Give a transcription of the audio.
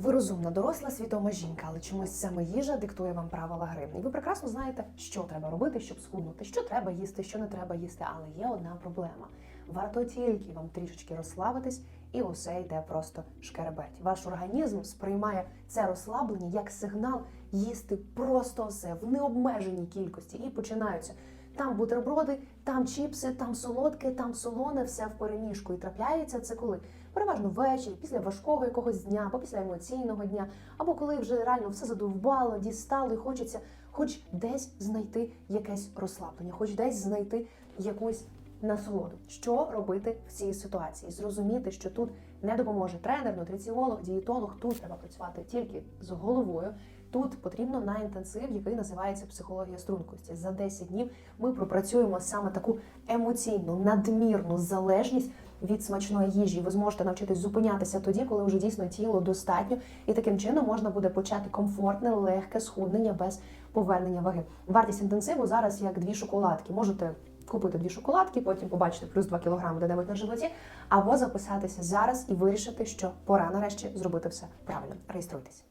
Ви розумна, доросла свідома жінка, але чомусь саме їжа диктує вам правила гри. І ви прекрасно знаєте, що треба робити, щоб схуднути, що треба їсти, що не треба їсти. Але є одна проблема. Варто тільки вам трішечки розслабитись, і усе йде просто шкеребеть. Ваш організм сприймає це розслаблення як сигнал їсти просто все в необмеженій кількості. І починаються там бутерброди, там чіпси, там солодке, там солоне, все в переміжку. І трапляється це коли переважно ввечері, після важкого якогось дня, або після емоційного дня, або коли вже реально все задовбало, дістало, і хочеться хоч десь знайти якесь розслаблення, хоч десь знайти якусь насолоду. Що робити в цій ситуації? Зрозуміти, що тут не допоможе тренер, нутриціолог, дієтолог. Тут треба працювати тільки з головою. Тут потрібно на інтенсив, який називається психологія стрункості. За 10 днів ми пропрацюємо саме таку емоційну надмірну залежність від смачної їжі. Ви зможете навчитись зупинятися тоді, коли вже дійсно тіло достатньо, і таким чином можна буде почати комфортне, легке схуднення без повернення ваги. Вартість інтенсиву зараз як дві шоколадки. Можете купити дві шоколадки, потім побачити плюс 2 кілограми де-небудь на животі, або записатися зараз і вирішити, що пора нарешті зробити все правильно. Реєструйтесь.